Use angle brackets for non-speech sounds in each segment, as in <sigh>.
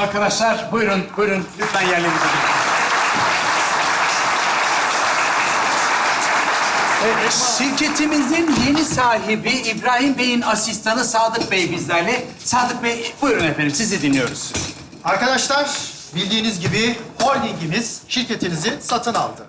Arkadaşlar buyurun, buyurun. Lütfen yerlerinize geçin. Şirketimizin yeni sahibi İbrahim Bey'in asistanı Sadık Bey bizlerle. Sadık Bey buyurun efendim sizi dinliyoruz. Arkadaşlar bildiğiniz gibi holdingimiz şirketinizi satın aldı.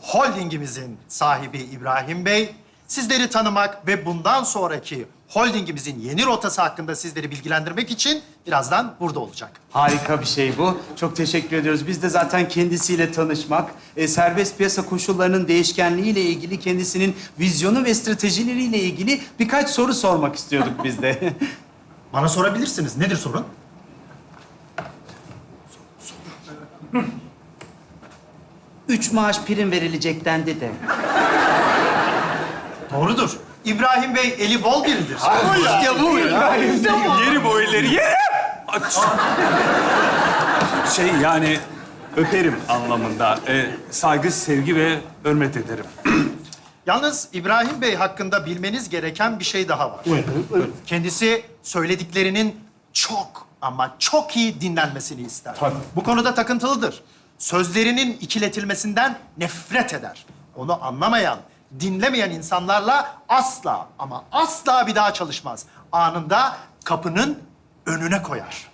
Holdingimizin sahibi İbrahim Bey sizleri tanımak ve bundan sonraki holdingimizin yeni rotası hakkında sizleri bilgilendirmek için birazdan burada olacak. Harika bir şey bu. Çok teşekkür ediyoruz. Biz de zaten kendisiyle tanışmak, e, serbest piyasa koşullarının değişkenliğiyle ilgili kendisinin vizyonu ve stratejileriyle ilgili birkaç soru sormak istiyorduk biz de. <laughs> Bana sorabilirsiniz. Nedir sorun? Üç maaş prim verilecek dendi de. Doğrudur. İbrahim Bey eli bol biridir. İşte bu ya. Yerim o elleri, yerim! Şey yani öperim anlamında. Ee, saygı, sevgi ve hürmet ederim. Yalnız İbrahim Bey hakkında bilmeniz gereken bir şey daha var. Kendisi söylediklerinin çok ama çok iyi dinlenmesini ister. Bu konuda takıntılıdır. Sözlerinin ikiletilmesinden nefret eder. Onu anlamayan, dinlemeyen insanlarla asla ama asla bir daha çalışmaz. Anında kapının önüne koyar.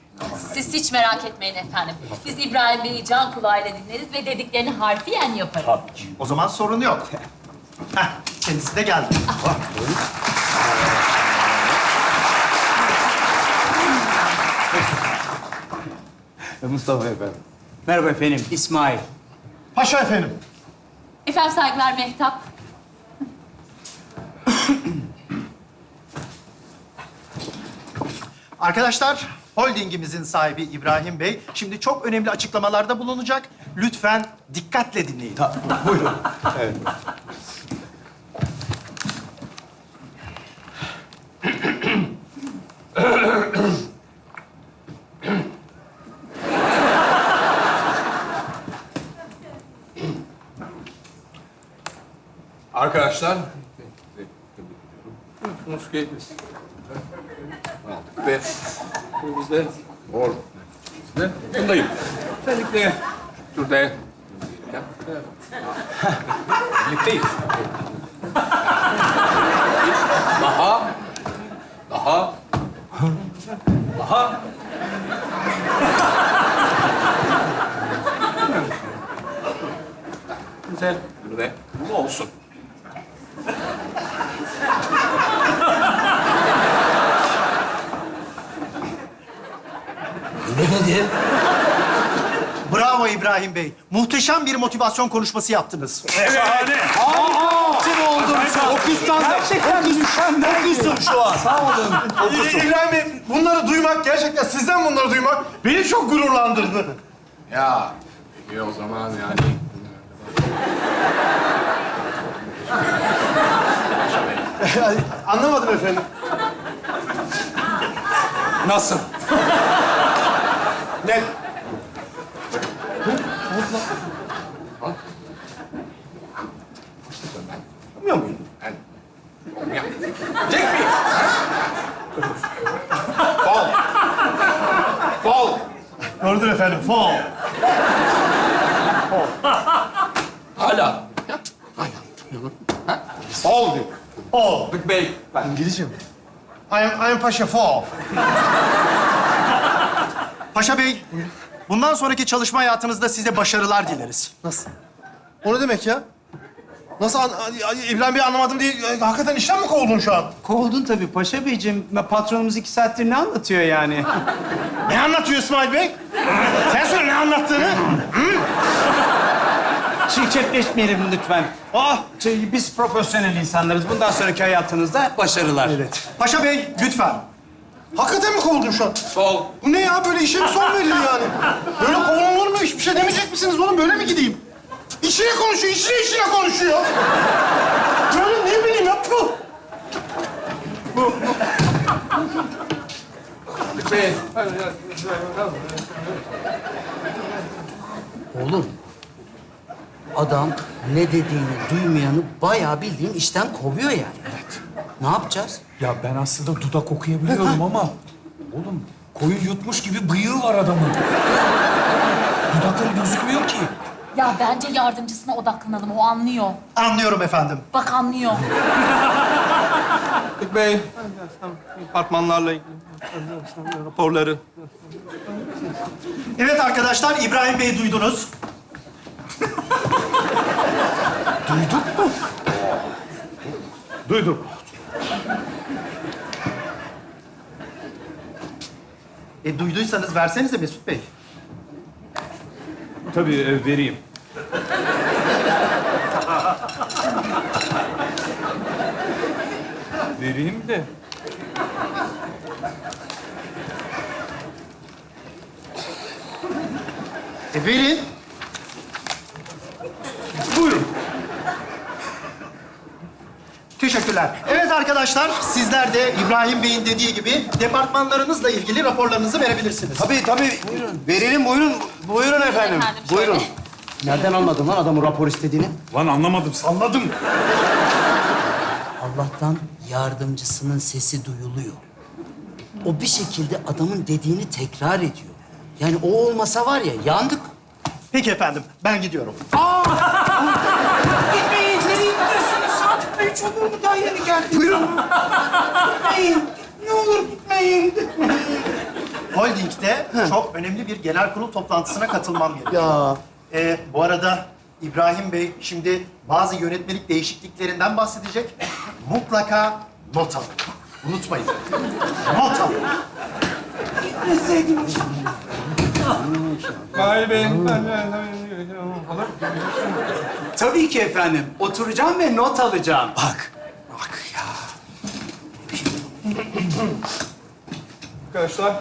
Siz hiç merak etmeyin efendim. Biz İbrahim Bey'i can kulağıyla dinleriz ve dediklerini harfiyen yaparız. O zaman sorun yok. <laughs> Heh, kendisi de geldi. Mustafa efendim. Merhaba efendim, İsmail. Paşa efendim. Efendim saygılar Mehtap. Arkadaşlar, holdingimizin sahibi İbrahim Bey şimdi çok önemli açıklamalarda bulunacak. Lütfen dikkatle dinleyin. Arkadaşlar, Biliyorsunuz ki ve bu bizde. Mor bizde. Bundayım. Özellikle şurada birlikteyiz. Daha, daha, daha. Güzel. Ve bu olsun. Bravo İbrahim Bey. Muhteşem bir motivasyon konuşması yaptınız. Şahane! Gerçekten mükemmel. Okusun şu an. Sağ olun. İbrahim Bey, bunları duymak, gerçekten sizden bunları duymak beni çok gururlandırdı. Ya peki o zaman yani Anlamadım efendim. nasıl? Ne? Bilmiyor muyum? Ya. Çek mi? Fol. Fol. Doğrudur efendim. Fall. Hala. Fol diyor. Fall. Bey. Ben I am, I am Paşa Fall. Paşa Bey, bundan sonraki çalışma hayatınızda size başarılar dileriz. Nasıl? O ne demek ya? Nasıl an, an- İbrahim Bey anlamadım diye e, hakikaten işten mi kovuldun şu an? Kovuldun tabii Paşa Beyciğim. Patronumuz iki saattir ne anlatıyor yani? <laughs> Ne anlatıyor İsmail Bey? Sen söyle ne anlattığını. Şirketleşmeyelim lütfen. Ah! Şey, biz profesyonel insanlarız. Bundan sonraki hayatınızda başarılar. Evet. Paşa Bey, lütfen. Hakikaten mi kovuldun şu an? Fol. Bu ne ya? Böyle işe mi son verilir yani? Böyle kovulur mu? Hiçbir şey demeyecek misiniz oğlum? Böyle mi gideyim? İşine konuşuyor, işine işine konuşuyor. Böyle ne bileyim ya? Puh! Bey. Oğlum, adam ne dediğini duymayanı bayağı bildiğin işten kovuyor yani. Evet. Ne yapacağız? Ya ben aslında dudak okuyabiliyorum ama... Oğlum Koyun yutmuş gibi bıyığı var adamın. Dudakları gözükmüyor ki. Ya bence yardımcısına odaklanalım. O anlıyor. Anlıyorum efendim. Bak anlıyor. Fikret Bey, apartmanlarla ilgili raporları. Evet arkadaşlar, İbrahim Bey duydunuz. Duydum. E duyduysanız versenize Mesut Bey. Tabii e, vereyim. vereyim de. E verin. Teşekkürler. Evet arkadaşlar, sizler de İbrahim Bey'in dediği gibi departmanlarınızla ilgili raporlarınızı verebilirsiniz. Tabii tabii. Verelim buyurun. Buyurun efendim. Efendim, şöyle. buyurun. Nereden anladın lan adamın rapor istediğini? Lan anlamadım, salladım. Allah'tan yardımcısının sesi duyuluyor. O bir şekilde adamın dediğini tekrar ediyor. Yani o olmasa var ya yandık. Peki efendim, ben gidiyorum. Gitmeyin, Saat beş olur mu? Daha yeni geldik. Buyurun. Gitmeyin. Ne olur gitmeyin, gitmeyin. Holding'de çok önemli bir genel kurul toplantısına katılmam gerekiyor. Ya Ee, bu arada İbrahim Bey şimdi bazı yönetmelik değişikliklerinden bahsedecek. Mutlaka not alın. Unutmayın. Not alın. Vay be. Tabii ki efendim. Oturacağım ve not alacağım. Bak, bak ya. Arkadaşlar.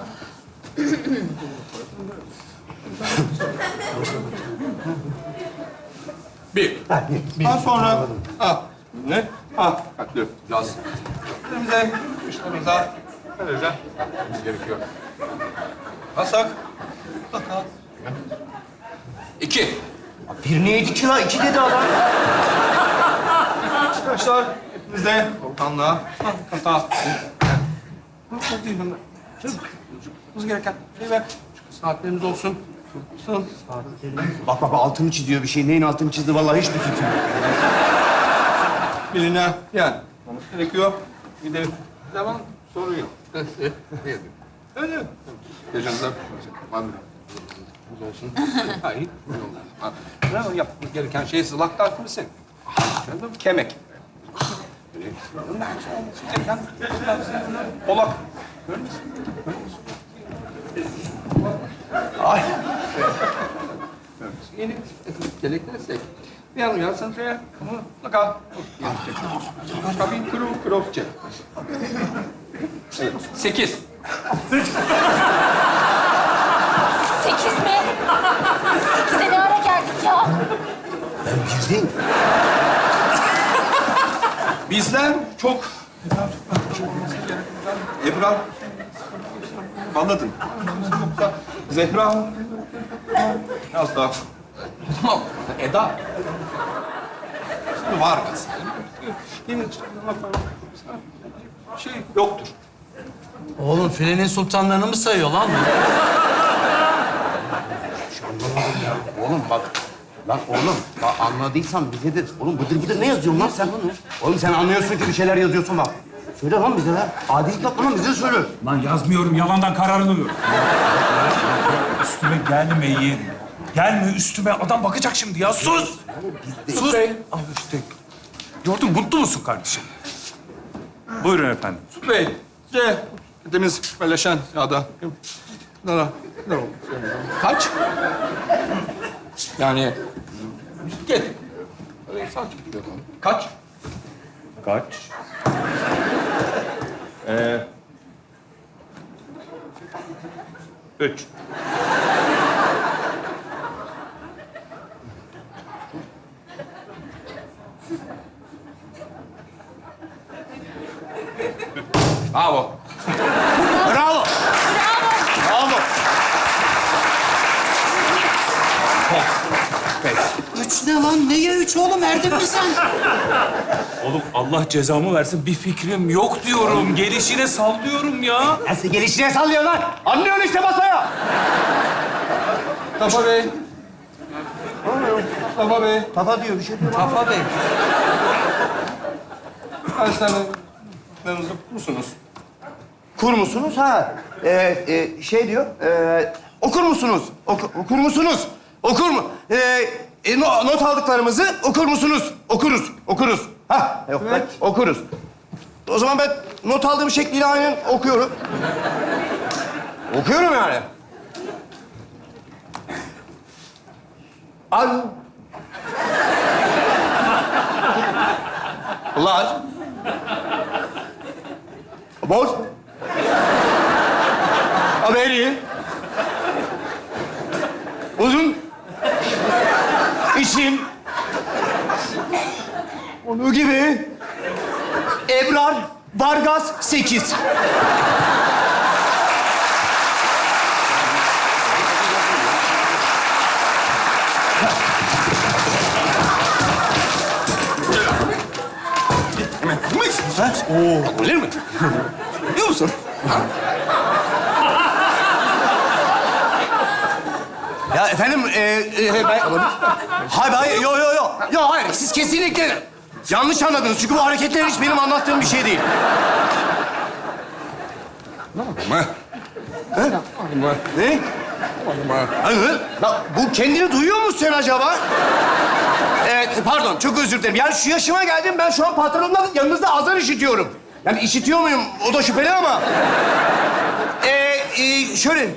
Bir. Daha sonra... Ah. Ne? Dikkatli. Biraz. Elimize, dışlarımıza böylece yapmamız gerekiyor. Basak. Bakalım. İki. bir neydi ki la? İki dedi adam. Arkadaşlar hepiniz de Volkan'la kata. Yapmamız gereken şey ve saatlerimiz olsun. Olsun. Bak bak bak, altını çiziyor bir şey. Neyin altını çizdi vallahi hiçbir fikrim yok. Bilinen yani. Olması gerekiyor. Bir de devam soruyor. Öyle. Gecenize var mı? Olsun. <laughs> Hayır. Ne yapmamız gereken şey sılak tartmışsın. Kemek. Polak. Görüyor musun? Ay. Yeni gerektirsek. Bir an uyarsanız ya, mutlaka Başka bir kuru kuru. Sekiz mi? Sekize ne ara geldik ya? Ben bildim. Bizden çok... Ebrar... Anladın. Zehra... Biraz daha... Tamam, Eda. Var kız. Yemin şey yoktur. Oğlum filenin sultanlarını mı sayıyor lan bu? Oğlum bak. Lan oğlum bak anladıysan bize de... Oğlum bıdır bıdır ne yazıyorsun lan sen bunu? Oğlum sen anlıyorsun ki bir şeyler yazıyorsun bak. Söyle lan bize lan. Adilik yapma lan bize de söyle. Lan yazmıyorum, yalandan kararını Üstüme gelmeyin. Gelme üstüme. Adam bakacak şimdi ya. Sus! Sus! Al işte. Gördün mutlu musun kardeşim? Buyurun efendim. Bey, C. Dediğimiz birleşen ya da... Nara, ne oldu? Kaç? Yani... Gel. Öyle sakin gidiyor. Kaç? Kaç? Ee, üç. Bravo. Bravo. Pes. Üç ne lan? Neye üç oğlum? Erdin mi sen? <laughs> Oğlum Allah cezamı versin bir fikrim yok diyorum. Gelişine sallıyorum ya. Nasıl gelişine sallıyor lan? Anlıyorsun işte masaya. Tafa Bey. Tafa Bey. Kafa diyor bir şey diyor. Tafa Bey. Derslerinizi musunuz? Kur musunuz? Ha. Ee, e, şey diyor. E, okur musunuz? Oku- okur musunuz? Okur mu? Ee, e, no- not aldıklarımızı okur musunuz? Okuruz. Okuruz. Ha. Yok ben okuruz. O zaman ben not aldığım şekliyle aynen okuyorum. okuyorum yani. Al. Large. About. Haberi. İçim. Onu gibi. Ebrar. Vargas sekiz. Ha? Oo, öyle mi? <laughs> Biliyor musun? Efendim, e, e, ben... Hayır, hayır, yo, yo, yo. Yo, hayır, siz kesinlikle yanlış anladınız. Çünkü bu hareketler hiç benim anlattığım bir şey değil. Ama. Ama. Ne? Ama. Hayır. Bu kendini duyuyor musun sen acaba? Evet, pardon, çok özür dilerim. Yani şu yaşıma geldim, ben şu an patronumla yanınızda azar işitiyorum. Yani işitiyor muyum? O da şüpheli ama. Ee, e, şöyle,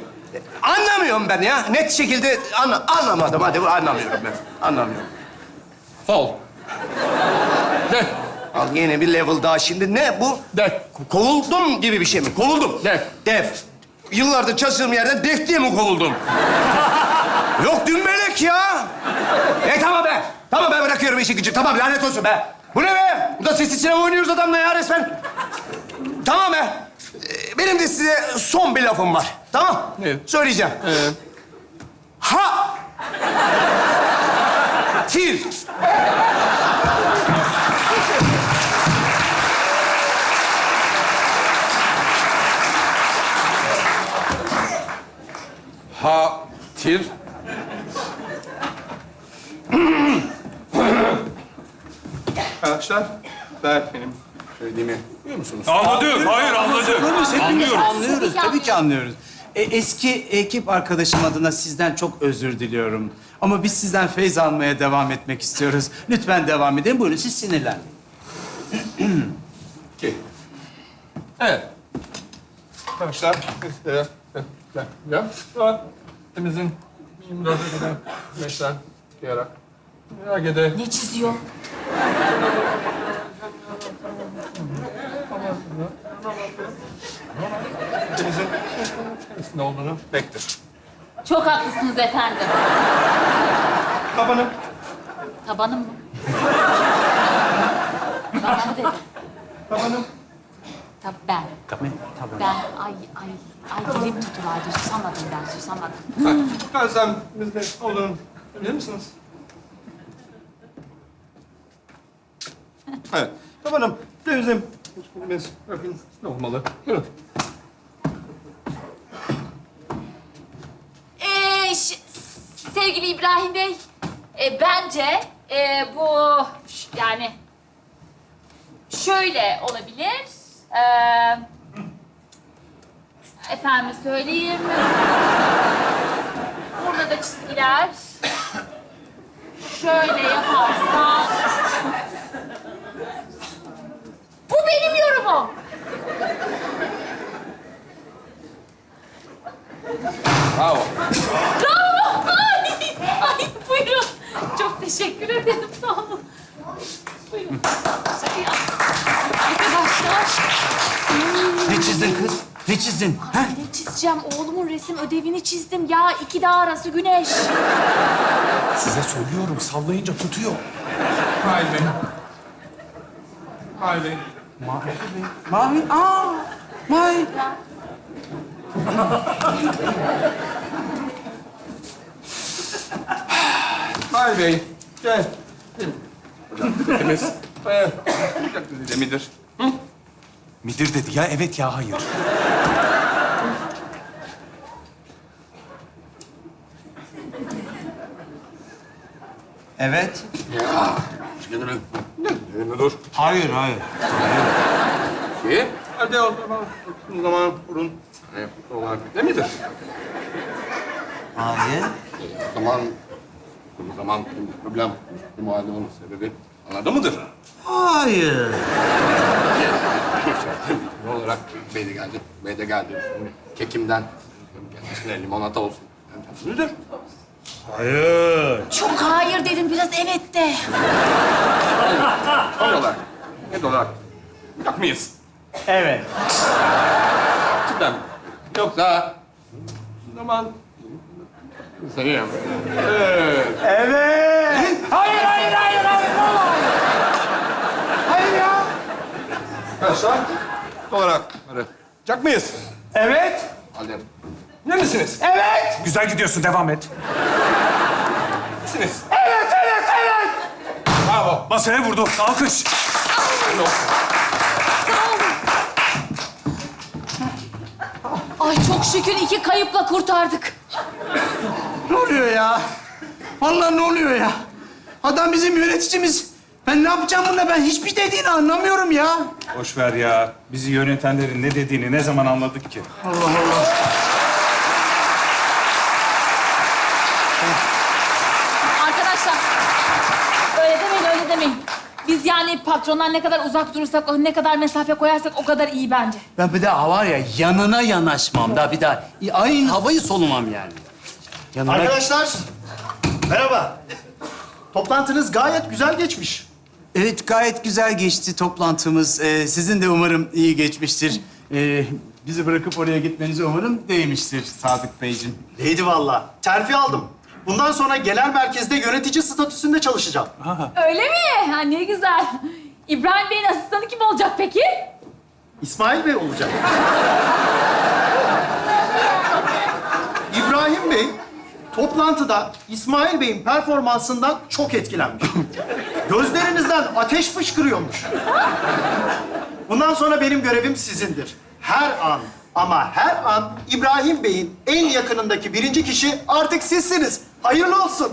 anlamıyorum ben ya. Net şekilde anla, anlamadım. Hadi anlamıyorum ben. Anlamıyorum. Fall. De. Al yine bir level daha. Şimdi ne bu? De. Kovuldum gibi bir şey mi? Kovuldum. Def. Def. Yıllardır çalıştığım yerden def diye mi kovuldum? <laughs> Yok dümbelek ya. E tamam be. Tamam ben bırakıyorum işi gücü. Tamam lanet olsun be. Bu ne be? Burada sessiz sinema oynuyoruz adamla ya resmen. Tamam be. Benim de size son bir lafım var. Tamam? Evet. Söyleyeceğim. Ee, Ha! Tir. ha. Tir. Arkadaşlar, ver benim söylediğimi. Duyuyor musunuz? Anladım. Hayır anladım. Hepimiz Anlıyorum. anlıyoruz. Tabii ki anlıyoruz. E, eski ekip arkadaşım adına sizden çok özür diliyorum. Ama biz sizden feyz almaya devam etmek istiyoruz. Lütfen devam edin. Buyurun siz sinirlenmeyin. İki. Evet. Arkadaşlar, sizlere ya. Saat temizin 24'e kadar meşler diyarak. Merak Ne çiziyor? Temizin ne olduğunu bektir. Çok haklısınız efendim. Kapanın. Tabanım mı? Bana mı dedi? Kapanın. Tab ben. Tabii, tabii. Ben ay ay ay dilim tutulaydı. Susamadım ben susamadım. Bizde olduğunu bilir misiniz? Evet. Kapanın. Temizin. Biz öpün. Ne. Ee, sevgili İbrahim Bey, e, bence e, bu yani şöyle olabilir. Ee, efendim söyleyeyim. Burada da çizgiler. Şöyle yaparsan... Bu benim yorumum. Bravo. Bravo! Ay, ay buyurun. Çok teşekkür ederim. Sağ olun. Buyurun. Şey, Arkadaşlar. Ne çizdin kız? Ne çizdin? Ha? Ne çizeceğim? Oğlumun resim ödevini çizdim. Ya iki dağ arası güneş. Size söylüyorum sallayınca tutuyor. Hayır Bey. Hayır Bey. Mavi. Aa! Mavi. Hayır Bey. Gel. Temiz. Ee, midir? Midir dedi ya evet ya hayır. Evet. Yerine dur. Hayır, hayır. İyi. Hadi o zaman. O zaman burun. Bir de midir? Hayır. O zaman, o zaman problem, bu muhallenin sebebi anladın mıdır? Hayır. Ne olarak bey de geldi, bey de geldi. Kekimden kendisine limonata olsun. Müdür? Çok hayır dedim biraz evet de. <laughs> Son olarak, net olarak yak mıyız? Evet. Cidden mi? Yoksa o zaman seviyorum. Evet. Evet. Hayır, hayır, hayır, hayır. vallahi. Hayır ya. Arkadaşlar, olarak hadi. Yak mıyız? Evet, Hadi. Ne misiniz? evet, Güzel gidiyorsun devam et. Misiniz? evet, evet, evet. Bravo. Masaya vurdu. Alkış. Ay çok şükür iki kayıpla kurtardık. Ne oluyor ya? Vallahi ne oluyor ya? Adam bizim yöneticimiz. Ben ne yapacağım bununla? Ben hiçbir dediğini anlamıyorum ya. Boş ver ya. Bizi yönetenlerin ne dediğini ne zaman anladık ki? Arkadaşlar öyle demeyin öyle demeyin. Biz yani patrondan ne kadar uzak durursak, ne kadar mesafe koyarsak o kadar iyi bence. Ben bir daha var ya yanına yanaşmam da bir daha aynı havayı solumam yani. Yanına... Arkadaşlar, merhaba. Toplantınız gayet güzel geçmiş. Evet gayet güzel geçti toplantımız. Ee, sizin de umarım iyi geçmiştir. Ee, bizi bırakıp oraya gitmenize umarım değmiştir Sadık Beyciğim. Neydi valla? Terfi aldım. Bundan sonra genel merkezde yönetici statüsünde çalışacağım. Öyle mi? Ha, ne güzel. İbrahim Bey'in asistanı kim olacak peki? İsmail Bey olacak. İbrahim Bey toplantıda İsmail Bey'in performansından çok etkilenmiş. Gözlerinizden ateş fışkırıyormuş. Bundan sonra benim görevim sizindir. Her an ama her an İbrahim Bey'in en yakınındaki birinci kişi artık sizsiniz. Hayırlı olsun.